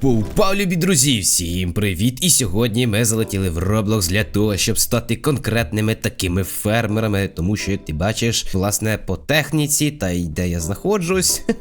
Поу-поу, любі друзі, всім привіт! І сьогодні ми залетіли в Roblox для того, щоб стати конкретними такими фермерами, тому що, як ти бачиш, власне, по техніці та й де я знаходжусь.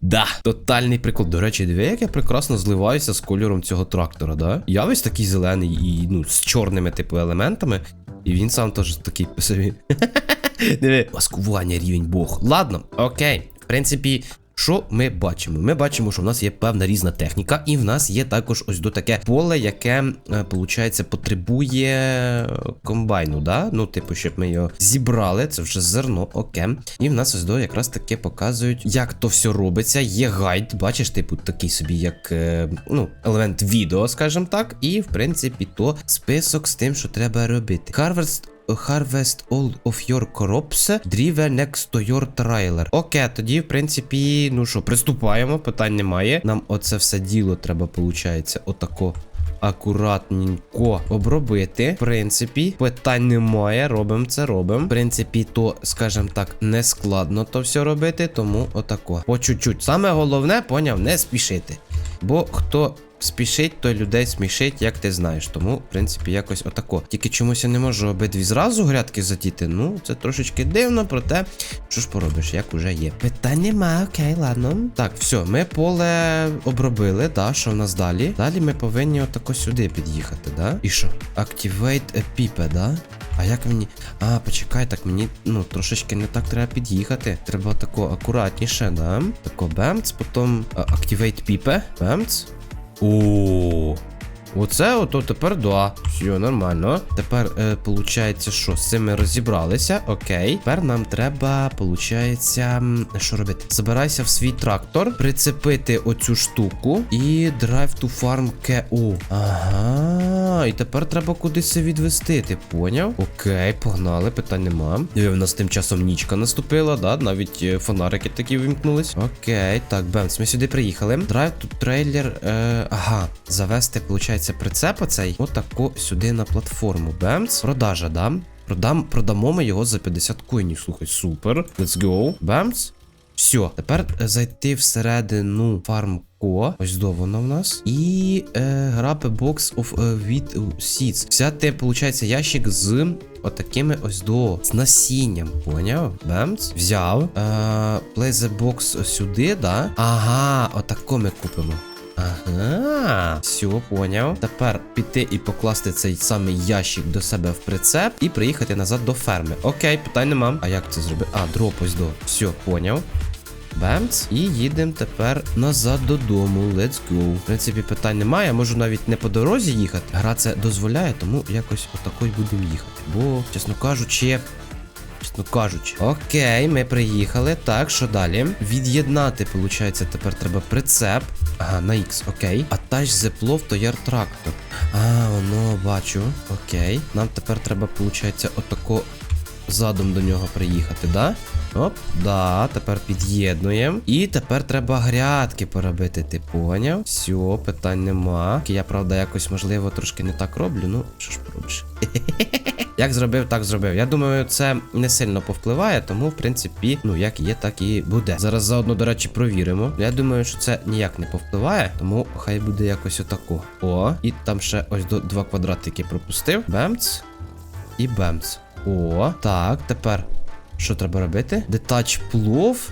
Да, тотальний прикол. До речі, диви, як я прекрасно зливаюся з кольором цього трактора, да? Я весь такий зелений і ну, з чорними, типу, елементами. І він сам теж такий собі. Диви, маскування рівень Бог. Ладно, окей. В принципі, що ми бачимо? Ми бачимо, що в нас є певна різна техніка, і в нас є також ось до таке поле, яке, е, получається, потребує комбайну, да? Ну, типу, щоб ми його зібрали, це вже зерно, окей. І в нас ось до якраз таке показують, як то все робиться. Є гайд, бачиш, типу, такий собі, як е, ну, елемент відео, скажімо так. І, в принципі, то список з тим, що треба робити. Harvest Harvest all of your crops drive next to your trailer. Окей, тоді, в принципі, ну що, приступаємо, питань немає. Нам оце все діло треба, виходить, отако. Акуратненько обробити. В принципі, питань немає. Робимо це, робимо. В принципі, то, скажімо так, не складно то все робити, тому отако. По чуть-чуть. Саме головне, поняв, не спішити. Бо хто спішить, той людей смішить, як ти знаєш. Тому, в принципі, якось отако. Тільки чомусь я не можу обидві зразу грядки затіти. Ну, це трошечки дивно, проте, що ж поробиш, як уже є. Питань нема, окей, ладно. Так, все, ми поле обробили, да, що в нас далі? Далі ми повинні отако сюди під'їхати, да? І що? Activate a pipe, да? А як мені. А, почекай, так мені ну трошечки не так треба під'їхати. Треба тако акуратніше, да? Тако бемц, потім Activate pipe, бемц. О, Оце ото тепер да. Все, нормально. Тепер, е, получається, що з цим ми розібралися. Окей. Тепер нам треба, получається, що робити? Забирайся в свій трактор, прицепити оцю штуку і drive to farm KO. Ага. І тепер треба кудись відвести. Ти поняв? Окей, погнали, питань нема. Диви, в нас тим часом нічка наступила, да? Навіть е, фонарики такі вимкнулись. Окей, так, Бемс, ми сюди приїхали. Drive to трейлер. Е, ага, завести, виходить, прицеп оцей отако сюди на платформу. Бемс. Продажа, да? Продам, продамо ми його за 50 коїнів. Слухай, супер. Let's go. Бемс. Все, тепер е, зайти всередину фармко. Ось до воно в нас. І е, грабе бокс від seeds. Взяти, виходить, ящик з отакими ось до з насінням. Поняв? Бемц. Взяв. Е, play the box сюди, да? Ага, отако ми купимо. Ага, все, поняв. Тепер піти і покласти цей самий ящик до себе в прицеп і приїхати назад до ферми. Окей, питань нема. А як це зробити? А, дроп ось до. Все, поняв. Бемц. І їдемо тепер назад додому. Let's go. В принципі, питань немає. Можу навіть не по дорозі їхати. Гра це дозволяє, тому якось отако й будемо їхати. Бо, чесно кажучи. Чесно кажучи. Окей, ми приїхали. Так, що далі? Від'єднати, виходить, тепер треба прицеп. Ага, на X, окей. Attach the plow to your tractor. А, воно бачу. Окей. Нам тепер треба, виходить, отако задом до нього приїхати, да? Оп, да, тепер під'єднуємо. І тепер треба грядки поробити, ти поняв? Все, питань нема. Я, правда, якось, можливо, трошки не так роблю. Ну, що ж поробиш? Як зробив, так зробив. Я думаю, це не сильно повпливає, тому, в принципі, ну, як є, так і буде. Зараз заодно, до речі, провіримо. Я думаю, що це ніяк не повпливає, тому хай буде якось отако. О, і там ще ось до два квадратики пропустив. Бемц. І бемц. О, так, тепер. Що треба робити? Детач плов.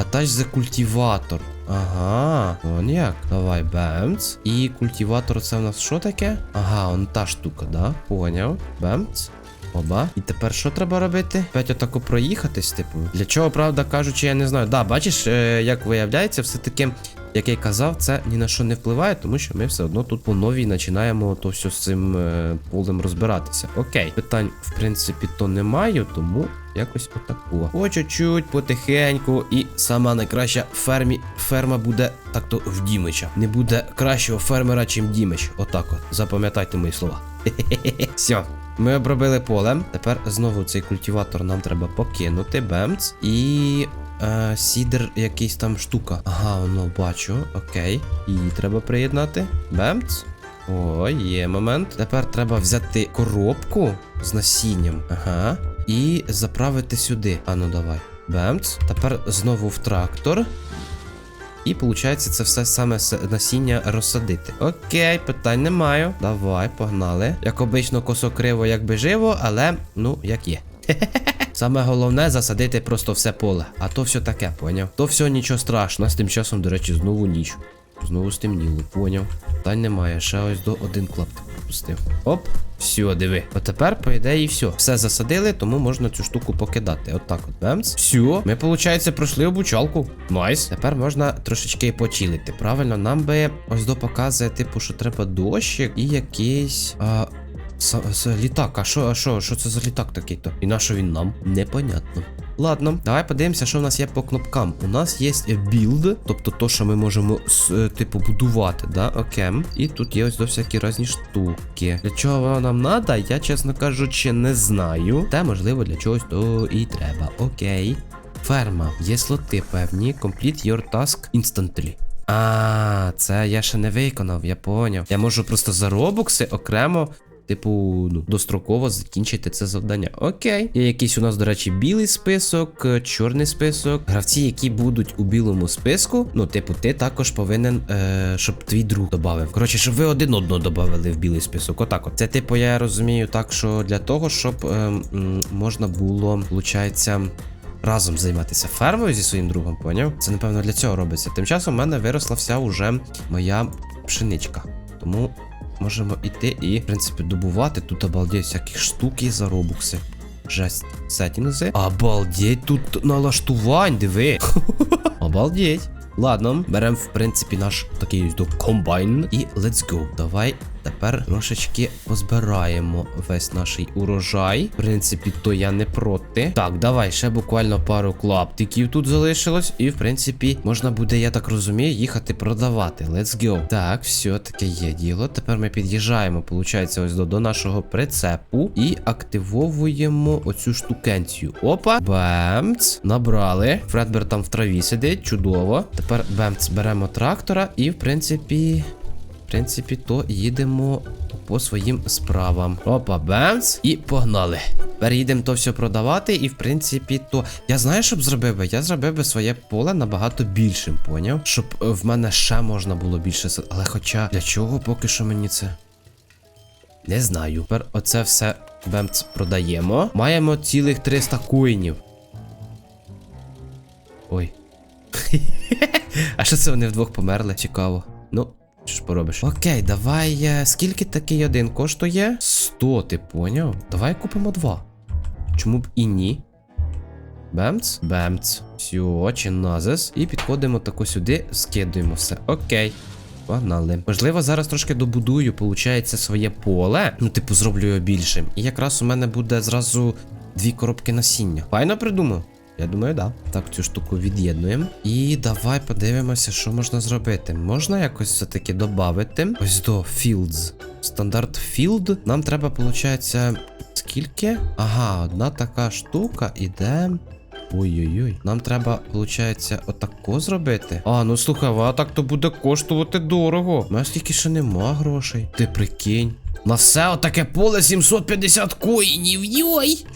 Атач за культиватор. Ага, вон як. Давай, бемц. І культиватор це в нас що таке? Ага, он та штука, да? Поняв. Бемц. Оба. І тепер що треба робити? Опять отако проїхатись, типу. Для чого, правда кажучи, я не знаю. Да, бачиш, е, як виявляється, все-таки. Як я й казав, це ні на що не впливає, тому що ми все одно тут по новій починаємо то все з цим е, полем розбиратися. Окей, питань, в принципі, то немає, тому якось отако. По чуть-чуть, потихеньку, і сама найкраща фермі, ферма буде так-то в Дімича. Не буде кращого фермера, чим Дімич. Отак от. Запам'ятайте мої слова. Все. Ми обробили поле. Тепер знову цей культиватор нам треба покинути. Бемц. І Е, сідер якийсь там штука. Ага, воно бачу. Окей. Її треба приєднати. Бемц. О, є момент. Тепер треба взяти коробку з насінням. Ага. І заправити сюди. А ну давай. Бемц. Тепер знову в трактор. і виходить це все саме насіння розсадити. Окей, питань не маю. Давай, погнали. Як обично, косо криво, якби живо, але ну як є. Саме головне засадити просто все поле. А то все таке, поняв? То все нічого страшного. Нас тим часом, до речі, знову ніч. Знову стемніло, поняв. Питань немає. Ще ось до один клаптик пропустив. Оп, все, диви. От тепер, по ідеї, все. Все засадили, тому можна цю штуку покидати. От так от. Бемц. Все. Ми, виходить, пройшли обучалку. Найс. Тепер можна трошечки почилити. Правильно, нам би ось до показує, типу, що треба дощик і якийсь. А, С, с, літак, а що, а що, що це за літак такий-то? І на що він нам? Непонятно. Ладно, давай подивимося, що в нас є по кнопкам. У нас є build, тобто то, що ми можемо е, типу будувати, да, окей. І тут є ось до всякі різні штуки. Для чого воно нам надо, я, чесно кажучи, не знаю. Та можливо для чогось то і треба. Окей. Ферма. Є слоти певні. Complete your task instantly. А, це я ще не виконав, я поняв. Я можу просто за робокси окремо. Типу, ну, достроково закінчити це завдання. Окей. Є якийсь у нас, до речі, білий список, е, чорний список. Гравці, які будуть у білому списку, ну, типу, ти також повинен, е, щоб твій друг додав. Коротше, щоб ви один одного додали в білий список. Отак от. Це, типу, я розумію так, що для того, щоб е, м, можна було, виходить, разом займатися фермою зі своїм другом, поняв? Це, напевно, для цього робиться. Тим часом в мене виросла вся уже моя пшеничка. Тому можемо йти і, в принципі, добувати. Тут обалдеть всяких штук є за. Жесть. Сеттінзи. Обалдеть, тут налаштувань, диви. Обалдеть. Ладно, беремо, в принципі, наш такий комбайн. І let's go. Давай тепер трошечки позбираємо весь наш урожай. В принципі, то я не проти. Так, давай, ще буквально пару клаптиків тут залишилось. І, в принципі, можна буде, я так розумію, їхати продавати. Let's go. Так, все таке є діло. Тепер ми під'їжджаємо, виходить, ось до, до нашого прицепу і активовуємо оцю штукенцію. Опа, бемц. Набрали. Фредбер там в траві сидить, чудово. Тепер бемц беремо трактора і, в принципі. В принципі, то їдемо по своїм справам. Опа, бемц. І погнали. Тепер їдемо то все продавати, і в принципі, то. Я знаю, що б зробив би? Я зробив би своє поле набагато більшим, поняв? Щоб е, в мене ще можна було більше. Але хоча для чого поки що мені це? Не знаю. Тепер оце все бемц продаємо. Маємо цілих 300 коїнів. Ой. А що це вони вдвох померли? Цікаво. Ну, що ж поробиш? Окей, давай. е, Скільки такий один коштує? 100, ти поняв? Давай купимо два. Чому б і ні? Бемц, бемц. Все, чиназис. І підходимо тако сюди, скидуємо все. Окей. Погнали. Можливо, зараз трошки добудую, получається, своє поле. Ну, типу, зроблю його більшим. І якраз у мене буде зразу дві коробки насіння. Файно придумав? Я думаю, да. Так, цю штуку від'єднуємо. І давай подивимося, що можна зробити. Можна якось все-таки додати. Ось до Fields. Стандарт Field. Нам треба, виходить, скільки? Ага, одна така штука іде. Ой-ой-ой, нам треба, виходить, отако зробити. А, ну слухай, а так то буде коштувати дорого. У мене стільки ще нема грошей. Ти прикинь. На все отаке поле 750 коїнів. Йой!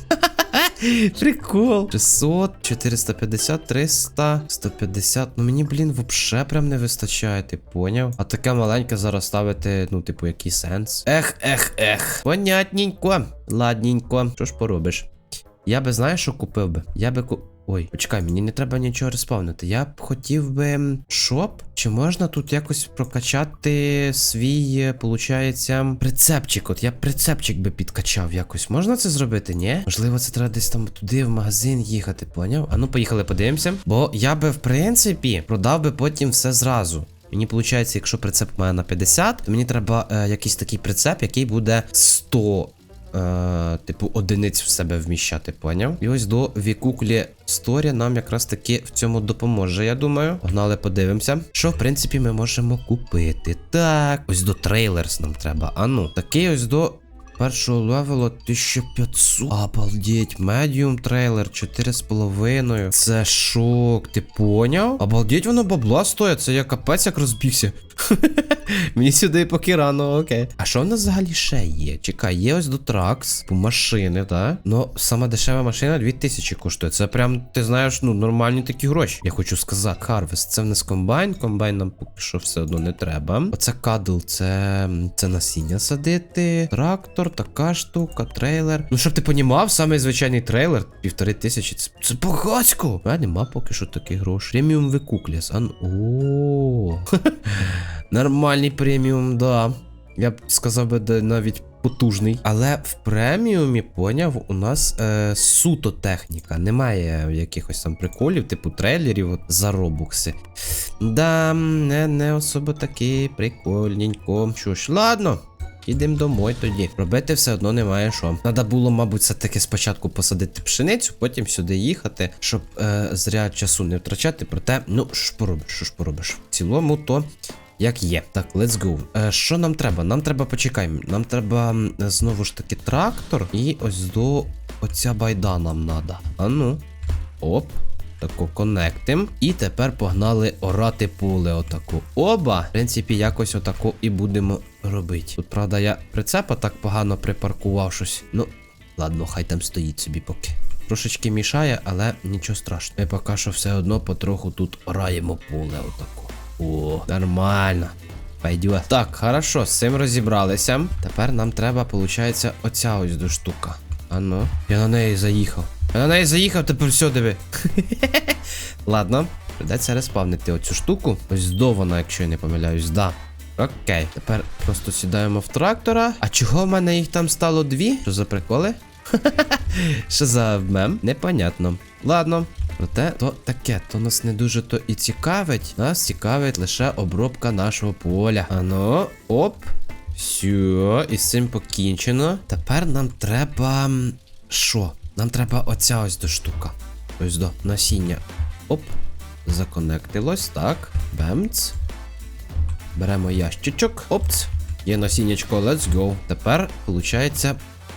Прикол. 600, 450, 300, 150. Ну мені, блін, вообще прям не вистачає, ти поняв? А таке маленьке зараз ставити, ну, типу, який сенс? Ех, ех, ех. Понятненько. Ладненько. Що ж поробиш? Я би знаєш, що купив би? Я би ку. Ой, почекай, мені не треба нічого респавнити. Я б хотів би шоп. Чи можна тут якось прокачати свій, е, получається, прицепчик? От я прицепчик би підкачав якось. Можна це зробити, ні? Можливо, це треба десь там туди в магазин їхати, поняв? А ну поїхали, подивимося. Бо я би, в принципі, продав би потім все зразу. Мені виходить, якщо прицеп має на 50, то мені треба е, якийсь такий прицеп, який буде 100 е, типу, одиниць в себе вміщати, поняв? І ось до Вікуклі Сторі нам якраз таки в цьому допоможе, я думаю. Погнали, подивимося. Що, в принципі, ми можемо купити. Так, ось до трейлерс нам треба. А ну, такий ось до. Першого левелу 1500. Обалдеть, медіум трейлер 4,5. Це шок, ти поняв? Обалдеть, воно бабла стоїть, це я капець як розбігся. Мені сюди поки рано, окей. А що в нас взагалі ще є? Чекай, є ось до Тракс, по машини, так? Ну, сама дешева машина 2000 коштує. Це прям, ти знаєш, ну, нормальні такі гроші. Я хочу сказати, Harvest, це в нас комбайн. Комбайн нам поки що все одно не треба. Оце кадл, це, це насіння садити. Трактор, така штука, трейлер. Ну, щоб ти понімав, самий звичайний трейлер, півтори тисячі. Це, це багацько. А нема поки що таких грошей. Преміум викукліс. Ан... О. Нормальний преміум, да. Я б сказав би, навіть потужний. Але в преміумі, поняв, у нас е, суто техніка. Немає якихось там приколів, типу трейлерів от, за робукси. Да, не, не особо таки прикольненько. Що ж, ладно. Ідемо домой тоді. Робити все одно немає що. Надо було, мабуть, все-таки спочатку посадити пшеницю, потім сюди їхати, щоб е, зря часу не втрачати. Проте, ну, що ж поробиш, що ж поробиш. В цілому, то як є. Так, let's go. Е, що нам треба? Нам треба почекаємо. Нам треба знову ж таки трактор. І ось до оця байда нам надо. А ну. Оп. Тако конектим. І тепер погнали орати поле. Отаку. Оба. В принципі, якось отако і будемо робити. Тут, правда, я прицепа так погано припаркував щось. Ну, ладно, хай там стоїть собі поки. Трошечки мішає, але нічого страшного. Ми поки що все одно потроху тутораємо поле отако. О, нормально. Пойдет. Так, хорошо, з цим розібралися. Тепер нам треба, виходить, оця ось до штука. А ну, я на неї заїхав. Я на неї заїхав, тепер все диви. Ладно, придеться респавнити оцю штуку. Ось до вона, якщо я не помиляюсь, да. Окей, тепер просто сідаємо в трактора. А чого в мене їх там стало дві? Що за приколи? Що за мем? Непонятно. Ладно. Проте то таке, то нас не дуже то і цікавить. Нас цікавить лише обробка нашого поля. Ано, оп. Все, і з цим покінчено. Тепер нам треба. Що? Нам треба оця ось до штука. Ось до насіння. Оп. Законектилось, так. Бемц. Беремо ящичок. Опц. Є насіннячко, let's go. Тепер, виходить,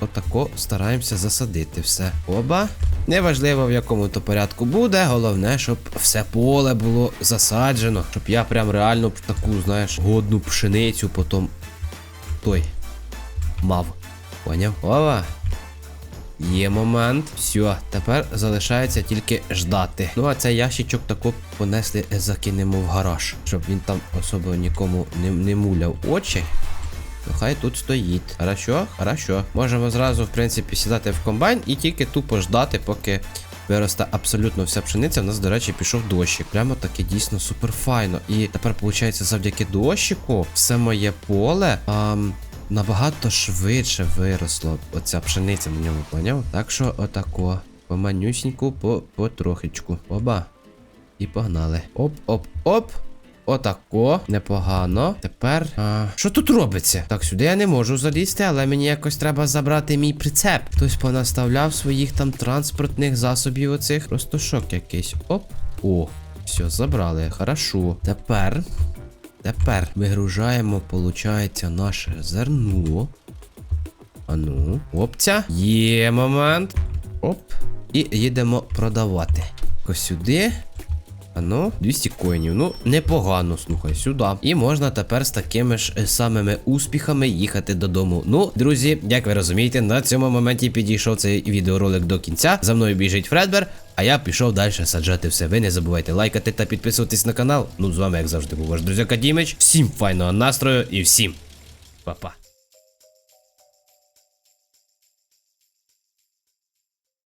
отако стараємося засадити все. Оба. Неважливо в якому то порядку буде, головне, щоб все поле було засаджено. Щоб я прям реально таку, знаєш, годну пшеницю потім той мав. Поняв? Ова. Є момент. Все, тепер залишається тільки ждати. Ну а цей ящичок тако понесли, закинемо в гараж, щоб він там особо нікому не, не муляв очі. Хай тут стоїть. Хорошо, хорошо. Можемо зразу, в принципі, сідати в комбайн і тільки тупо ждати, поки виросте абсолютно вся пшениця. У нас, до речі, пішов дощик. Прямо таки дійсно супер файно. І тепер, виходить, завдяки дощику, все моє поле. ам, Набагато швидше виросло оця пшениця на ньому, поняв? Так що отако. Поманюсіньку по потрохичку. Оба. І погнали. Оп-оп-оп. Отако, непогано. Тепер. А, що тут робиться? Так, сюди я не можу залізти, але мені якось треба забрати мій прицеп. Хтось понаставляв своїх там транспортних засобів оцих. Просто шок якийсь. Оп. О, все, забрали. Хорошо. Тепер. Тепер вигружаємо, виходить, наше зерно. Ану, опця. Є момент. Оп. І їдемо продавати. Ось сюди. Ану, 200 коїнів. Ну, непогано, слухай, сюди. І можна тепер з такими ж е, самими успіхами їхати додому. Ну, друзі, як ви розумієте, на цьому моменті підійшов цей відеоролик до кінця. За мною біжить Фредбер, а я пішов далі саджати все. Ви не забувайте лайкати та підписуватись на канал. Ну, з вами, як завжди, був ваш друзяка Дімич. Всім файного настрою і всім па-па.